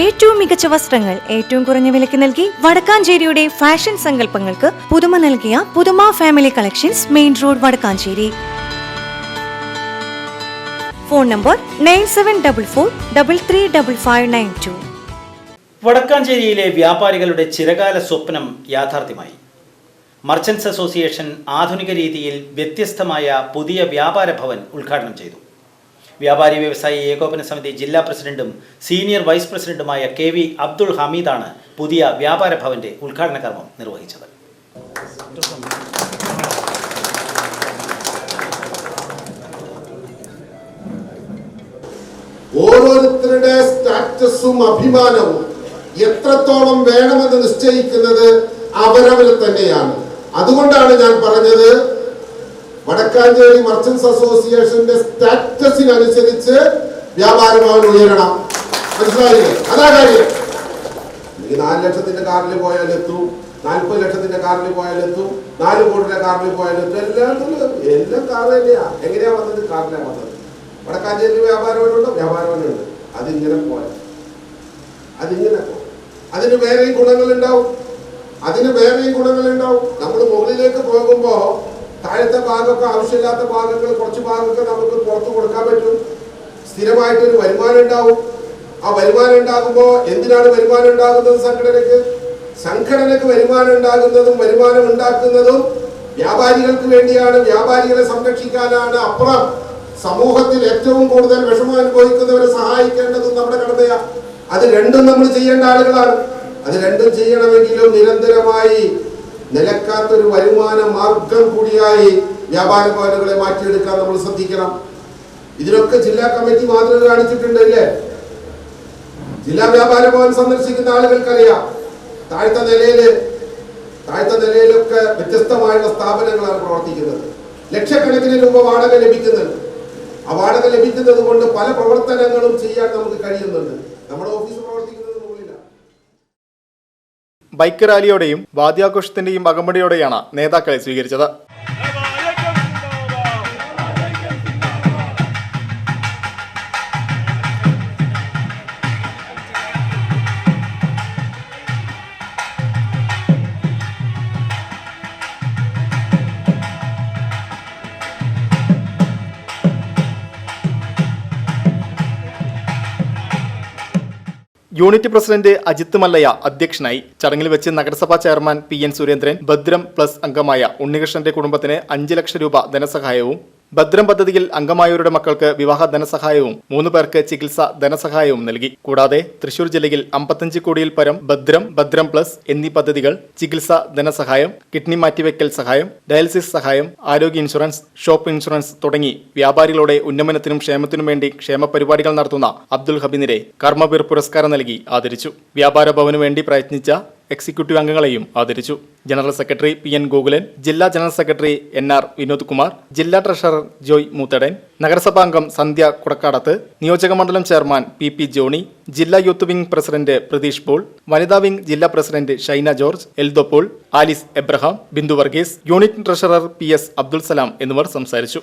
ഏറ്റവും മികച്ച വസ്ത്രങ്ങൾ ഏറ്റവും കുറഞ്ഞ വിലയ്ക്ക് നൽകി വടക്കാഞ്ചേരിയുടെ ഫാഷൻ സങ്കല്പങ്ങൾക്ക് പുതുമ നൽകിയ പുതുമ family collections main road Vadakkanchery. Phone number nine seven double four double three double five nine two വടക്കാഞ്ചേരിയിലെ വ്യാപാരികളുടെ ചിരകാല സ്വപ്നം യാഥാർത്ഥ്യമായി. മർച്ചൻസ് അസോസിയേഷൻ ആധുനിക രീതിയിൽ വ്യത്യസ്തമായ പുതിയ വ്യാപാര ഭവൻ ഉദ്ഘാടനം ചെയ്തു. വ്യാപാരി വ്യവസായി ഏകോപന സമിതി ജില്ലാ പ്രസിഡന്റും സീനിയർ വൈസ് പ്രസിഡന്റുമായ കെ വി അബ്ദുൾ ഹമീദാണ് പുതിയ വ്യാപാര ഭവന്റെ ഉദ്ഘാടന കർമ്മം നിർവഹിച്ചത്. ഓരോരുത്തരുടെ സ്റ്റാറ്റസും അഭിമാനവും എത്രത്തോളം വേണമെന്ന് നിശ്ചയിക്കുന്നത് അവരവർ തന്നെയാണ്. അതുകൊണ്ടാണ് ഞാൻ പറഞ്ഞത് വടക്കാഞ്ചേരി മർച്ചന്റ്സ് അസോസിയേഷന്റെ സ്റ്റാറ്റസിനനുസരിച്ച് വ്യാപാര ഭവൻ ഉയരണം. മനസ്സിലായില്ലേ? അതാ കാര്യം. എനിക്ക് നാല് ലക്ഷത്തിന്റെ കാറിൽ പോയാൽ എത്തും. നാൽപ്പത് ലക്ഷത്തിന്റെ കാറിൽ പോയാൽ എത്തും. നാല് കോടിയുടെ കാറിൽ പോയാൽ എത്തും. എല്ലാം കാർ തന്നെയാ. എങ്ങനെയാ വന്നത്? കാറിലാ വന്നത്. വടക്കാഞ്ചേരി വ്യാപാരവനുണ്ട് വ്യാപാരവനുണ്ട് അതിങ്ങനെ പോയ അതിങ്ങനെ പോയ അതിന് വേറെയും ഗുണങ്ങൾ ഉണ്ടാവും അതിന് വേറെയും ഗുണങ്ങൾ ഉണ്ടാവും നമ്മൾ മുകളിലേക്ക് പോകുമ്പോ താഴത്തെ ഭാഗമൊക്കെ ആവശ്യമില്ലാത്ത ഭാഗങ്ങൾ കുറച്ച് ഭാഗമൊക്കെ നമുക്ക് പുറത്ത് കൊടുക്കാൻ പറ്റും. സ്ഥിരമായിട്ടൊരു വരുമാനം ഉണ്ടാവും. ആ വരുമാനം ഉണ്ടാകുമ്പോൾ എന്തിനാണ് വരുമാനം ഉണ്ടാകുന്നത് സംഘടനയ്ക്ക്? സംഘടനയ്ക്ക് വരുമാനം ഉണ്ടാകുന്നതും വരുമാനം ഉണ്ടാക്കുന്നതും വ്യാപാരികൾക്ക് വേണ്ടിയാണ്. വ്യാപാരികളെ സംരക്ഷിക്കാനാണ് അപ്പുറം സമൂഹത്തിൽ ഏറ്റവും കൂടുതൽ വിഷമം അനുഭവിക്കുന്നവരെ സഹായിക്കേണ്ടതും നമ്മുടെ കടമയാ. അത് രണ്ടും നമ്മൾ ചെയ്യേണ്ട ആളുകളാണ്. അത് രണ്ടും ചെയ്യണമെങ്കിലും നിരന്തരമായി നിലക്കാത്തൊരു വരുമാന മാർഗം കൂടിയായി വ്യാപാര ഭവനുകളെ മാറ്റിയെടുക്കാൻ നമ്മൾ ശ്രദ്ധിക്കണം. ഇതിനൊക്കെ ജില്ലാ കമ്മിറ്റി മാതൃക കാണിച്ചിട്ടുണ്ട് അല്ലേ? ജില്ലാ വ്യാപാര ഭവൻ സന്ദർശിക്കുന്ന ആളുകൾക്കറിയാം. താഴ്ത്ത നിലയിൽ താഴ്ത്ത നിലയിലൊക്കെ വ്യത്യസ്തമായുള്ള സ്ഥാപനങ്ങളാണ് പ്രവർത്തിക്കുന്നത്. ലക്ഷക്കണക്കിന് രൂപ വാടക ലഭിക്കുന്നുണ്ട്. ആ വാടക ലഭിക്കുന്നത് കൊണ്ട് പല പ്രവർത്തനങ്ങളും ചെയ്യാൻ നമുക്ക് കഴിയുന്നുണ്ട്. നമ്മുടെ ഓഫീസ് ബൈക്ക് റാലിയോടെയും വാദ്യാഘോഷത്തിന്റെയും അകമ്പടിയോടെയാണ് നേതാക്കളെ സ്വീകരിച്ചത് യൂണിറ്റ് പ്രസിഡന്റ് അജിത് മല്ലയ്യ അധ്യക്ഷനായി ചടങ്ങിൽ വെച്ച് നഗരസഭാ chairman P N Surendran Bhadram plus അംഗമായ ഉണ്ണികൃഷ്ണന്റെ കുടുംബത്തിന് അഞ്ച് ലക്ഷം രൂപ ധനസഹായവും ഭദ്രം പദ്ധതിയിൽ അംഗമായവരുടെ മക്കൾക്ക് വിവാഹ ധനസഹായവും മൂന്ന് പേർക്ക് ചികിത്സ ധനസഹായവും നൽകി. കൂടാതെ തൃശൂർ ജില്ലയിൽ അമ്പത്തഞ്ച് കോടിയിൽ പരം ഭദ്രം ഭദ്രം പ്ലസ് എന്നീ പദ്ധതികൾ ചികിത്സ ധനസഹായം കിഡ്നി മാറ്റിവെക്കൽ സഹായം ഡയാലിസിസ് സഹായം ആരോഗ്യ ഇൻഷുറൻസ് ഷോപ്പ് ഇൻഷുറൻസ് തുടങ്ങി വ്യാപാരികളുടെ ഉന്നമനത്തിനും ക്ഷേമത്തിനും വേണ്ടി ക്ഷേമ പരിപാടികൾ നടത്തുന്ന അബ്ദുൽ ഹബീനിരെ കർമ്മവീർ പുരസ്കാരം നൽകി ആദരിച്ചു. വ്യാപാര ഭവനു വേണ്ടി പ്രയത്നിച്ച എക്സിക്യൂട്ടീവ് അംഗങ്ങളെയും ആദരിച്ചു. General secretary P N Gokulan ജില്ലാ general secretary N R Vinod Kumar ജില്ലാ ട്രഷറർ ജോയ് മൂത്തടൻ നഗരസഭാംഗം സന്ധ്യ കുടക്കാടത്ത് നിയോജകമണ്ഡലം ചെയർമാൻ പി പി ജോണി ജില്ലാ youth wing president Pratheesh Paul വനിതാ വിംഗ് ജില്ലാ president Shaina George Eldo Paul Alice Abraham Bindu Varghese unit treasurer P S Abdul Salam എന്നിവർ സംസാരിച്ചു.